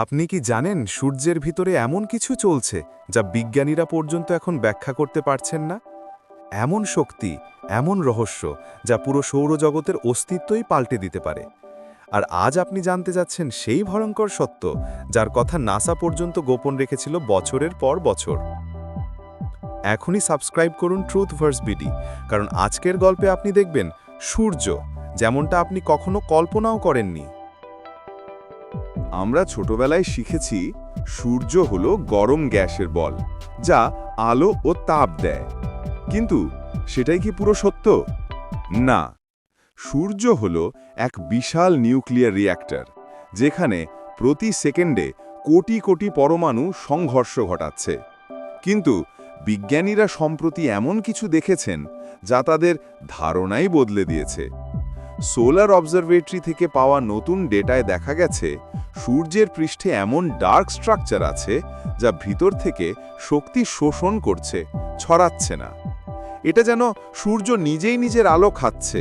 আপনি কি জানেন সূর্যের ভিতরে এমন কিছু চলছে যা বিজ্ঞানীরা পর্যন্ত এখন ব্যাখ্যা করতে পারছেন না? এমন শক্তি, এমন রহস্য যা পুরো সৌরজগতের অস্তিত্বই পাল্টে দিতে পারে। আর আজ আপনি জানতে যাচ্ছেন সেই ভয়ঙ্কর সত্য যার কথা নাসা পর্যন্ত গোপন রেখেছিল বছরের পর বছর। এখনই সাবস্ক্রাইব করুন ট্রুথ ভার্স বিডি কারণ আজকের গল্পে আপনি দেখবেন সূর্য যেমনটা আপনি কখনো কল্পনাও করেননি। আমরা ছোটবেলায় শিখেছি, সূর্য হলো গরম গ্যাসের বল, যা আলো ও তাপ দেয়। কিন্তু সেটাই কি পুরো সত্য? না। সূর্য হলো এক বিশাল নিউক্লিয়ার রিয়্যাক্টর যেখানে প্রতি সেকেন্ডে কোটি কোটি পরমাণু সংঘর্ষ ঘটাচ্ছে। কিন্তু বিজ্ঞানীরা সম্প্রতি এমন কিছু দেখেছেন, যা তাদের ধারণাই বদলে দিয়েছে। সোলার অবজারভেটরি থেকে পাওয়া নতুন ডেটায় দেখা গেছে, সূর্যের পৃষ্ঠে এমন ডার্ক স্ট্রাকচার আছে যা ভিতর থেকে শক্তি শোষণ করছে, ছড়াচ্ছে না। এটা যেন সূর্য নিজেই নিজের আলো খাচ্ছে।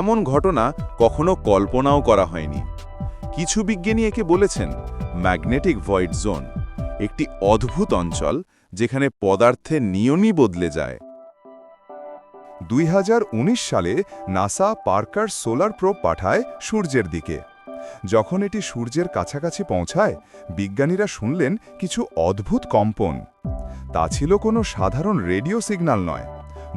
এমন ঘটনা কখনো কল্পনাও করা হয়নি। কিছু বিজ্ঞানী একে বলেছেন ম্যাগনেটিক ভয়েড জোন, একটি অদ্ভুত অঞ্চল যেখানে পদার্থের নিয়মই বদলে যায়। দুই হাজার উনিশ সালে নাসা পার্কার সোলার প্রোব পাঠায় সূর্যের দিকে। যখন এটি সূর্যের কাছাকাছি পৌঁছায়, বিজ্ঞানীরা শুনলেন কিছু অদ্ভুত কম্পন। তা ছিল কোনো সাধারণ রেডিও সিগন্যাল নয়,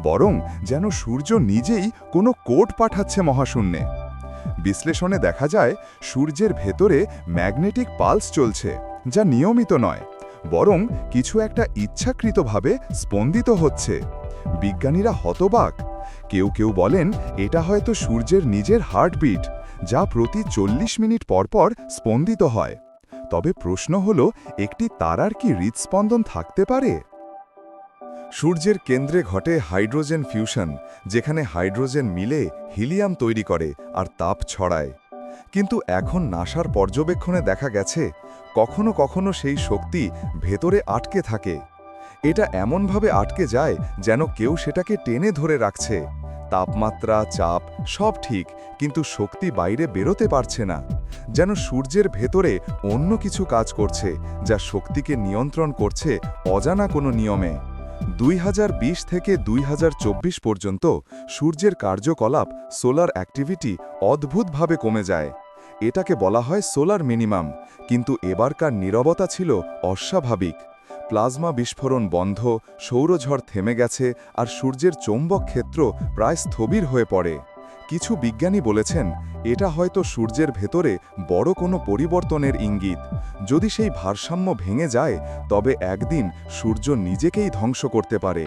বরং যেন সূর্য নিজেই কোনো কোড পাঠাচ্ছে মহাশূন্যে। বিশ্লেষণে দেখা যায়, সূর্যের ভেতরে ম্যাগনেটিক পালস চলছে, যা নিয়মিত নয়। বরং কিছু একটা ইচ্ছাকৃতভাবে স্পন্দিত হচ্ছে। বিজ্ঞানীরা হতবাক। কেউ কেউ বলেন, এটা হয়তো সূর্যের নিজের হার্টবিট, যা প্রতি চল্লিশ মিনিট পরপর স্পন্দিত হয়। তবে প্রশ্ন হল, একটি তারার কি হৃদস্পন্দন থাকতে পারে? সূর্যের কেন্দ্রে ঘটে হাইড্রোজেন ফিউশন, যেখানে হাইড্রোজেন মিলে হিলিয়াম তৈরি করে আর তাপ ছড়ায়। কিন্তু এখন নাসার পর্যবেক্ষণে দেখা গেছে, কখনো কখনো সেই শক্তি ভেতরে আটকে থাকে। এটা এমনভাবে আটকে যায় যেন কেউ সেটাকে টেনে ধরে রাখছে। তাপমাত্রা, চাপ, সব ঠিক, কিন্তু শক্তি বাইরে বেরোতে পারছে না। যেন সূর্যের ভেতরে অন্য কিছু কাজ করছে, যা শক্তিকে নিয়ন্ত্রণ করছে অজানা কোনো নিয়মে। দুই হাজার বিশ থেকে দুই হাজার চব্বিশ পর্যন্ত সূর্যের কার্যকলাপ সোলার অ্যাক্টিভিটি অদ্ভুতভাবে কমে যায়। এটাকে বলা হয় সোলার মিনিমাম, কিন্তু এবারকার নিরবতা ছিল অস্বাভাবিক। প্লাজমা বিস্ফোরণ বন্ধ, সৌরঝড় থেমে গেছে আর সূর্যের চৌম্বক ক্ষেত্র প্রায় স্থবির হয়ে পড়ে। কিছু বিজ্ঞানী বলেছেন, এটা হয়তো সূর্যের ভেতরে বড় কোনো পরিবর্তনের ইঙ্গিত। যদি সেই ভারসাম্য ভেঙে যায়, তবে একদিন সূর্য নিজেকেই ধ্বংস করতে পারে।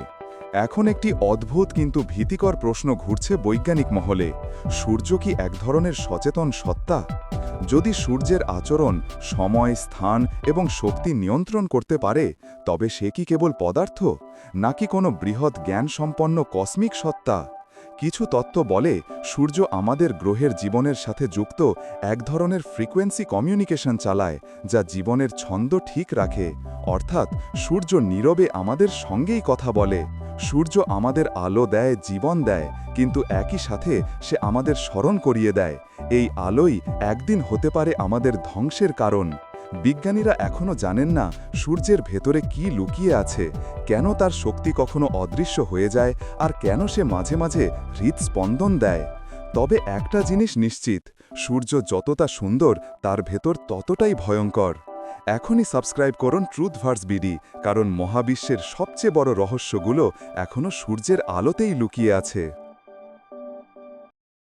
এখন একটি অদ্ভুত কিন্তু ভীতিকর প্রশ্ন ঘুরছে বৈজ্ঞানিক মহলে, সূর্য কি এক ধরনের সচেতন সত্তা? যদি সূর্যের আচরণ, সময়, স্থান এবং শক্তি নিয়ন্ত্রণ করতে পারে, তবে সে কি কেবল পদার্থ? নাকি কোনো বৃহৎ জ্ঞানসম্পন্ন কসমিক সত্তা? কিছু তত্ত্ব বলে, সূর্য আমাদের গ্রহের জীবনের সাথে যুক্ত এক ধরনের ফ্রিকোয়েন্সি কমিউনিকেশন চালায়, যা জীবনের ছন্দ ঠিক রাখে। অর্থাৎ, সূর্য নীরবে আমাদের সঙ্গেই কথা বলে। সূর্য আমাদের আলো দেয়, জীবন দেয়, কিন্তু একই সাথে সে আমাদের স্মরণ করিয়ে দেয়। এই আলোই একদিন হতে পারে আমাদের ধ্বংসের কারণ। বিজ্ঞানীরা এখনও জানেন না সূর্যের ভেতরে কি লুকিয়ে আছে, কেন তার শক্তি কখনো অদৃশ্য হয়ে যায় আর কেন সে মাঝে মাঝে হৃদস্পন্দন দেয়। তবে একটা জিনিস নিশ্চিত, সূর্য যতটা সুন্দর তার ভেতর ততটাই ভয়ঙ্কর। এখনই সাবস্ক্রাইব করুন ট্রুথ ভার্স বিডি কারণ মহাবিশ্বের সবচেয়ে বড় রহস্যগুলো এখনও সূর্যের আলোতেই লুকিয়ে আছে।